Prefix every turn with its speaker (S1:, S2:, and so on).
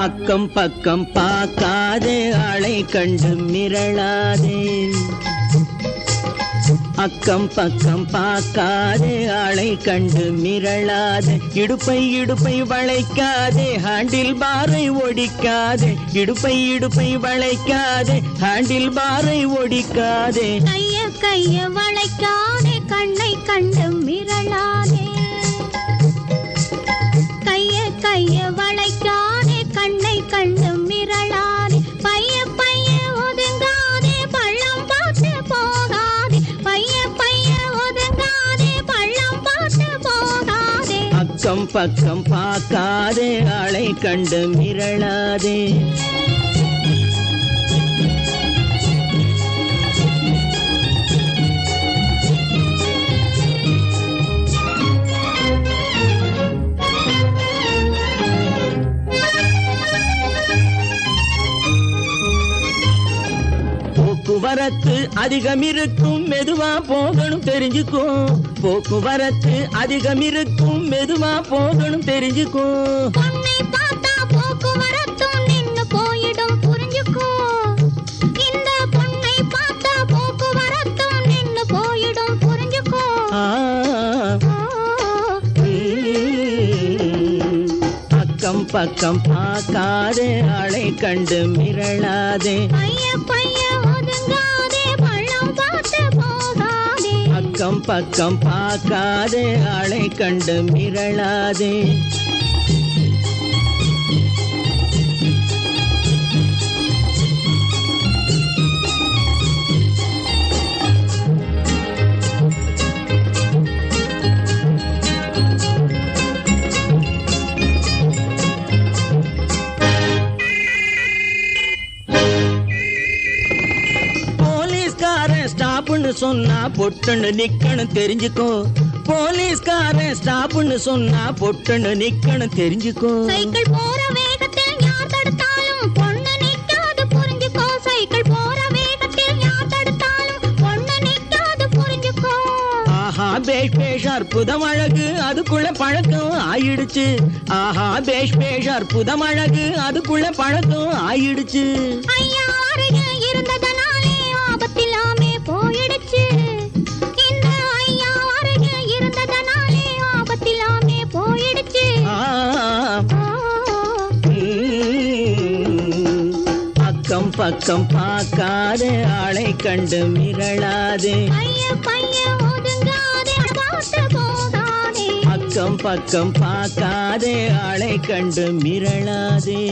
S1: அக்கம் பக்கம் பார்க்காதே ஆளை கண்டு மிரளாதே அக்கம் பக்கம் பார்க்காதே ஆளை கண்டு மிரளாதே. இடுப்பை இடுப்பை வளைக்காதே ஹாண்டில் பாரை ஒடிக்காதே. இடுப்பை இடுப்பை வளைக்காதே ஹாண்டில் பாரை ஒடிக்காதே.
S2: கைய கைய வளைக்காதே கண்ணை
S1: அக்கம் பக்கம் பார்க்காதே ஆளை கண்டு மிரளாதே. போக்குவரத்து அதிகம் இருக்கும் மெதுவா போகணும் தெரிஞ்சுக்கோ. போக்குவரத்து அதிகம் இருக்கும் மெதுவா போகணும் தெரிஞ்சுக்கோ. பக்கம் பார்க்காதே ஆளை கண்டு மிரளாதே.
S2: பைய பைய
S1: அக்கம் பக்கம் பார்க்காதே ஆளை கண்டு மிரளாதே. ஸ்டாப்னு சொன்னா பொட்டுன்னு நிக்கணும் தெரிஞ்சுக்கோ. போலீஸ்காரன் ஸ்டாப்னு சொன்னா பொட்டுன்னு நிக்கணும் தெரிஞ்சுக்கோ.
S2: சைக்கிள் போற வேகத்தில் யார் தடுத்தாலும் பொண்ணு நிக்காது புரிஞ்சுக்கோ. சைக்கிள் போற வேகத்தில் யார் தடுத்தாலும் பொண்ணு நிக்காது புரிஞ்சுக்கோ.
S1: ஆஹா பேஷ் பேஷ் அற்புதம் அழகு அதுக்குள்ள பழக்கம் ஆயிடுச்சு. ஆஹா பேஷ் பேஷ் அற்புதம் அழகு அதுக்குள்ள பழக்கம் ஆயிடுச்சு.
S2: ஐயா அருகே இருந்ததனாலே
S1: பக்கம் பார்க்காதே ஆளை கண்டு மிரளாதே.
S2: பைய
S1: அக்கம் பக்கம் பார்க்காதே ஆளை கண்டு மிரளாதே.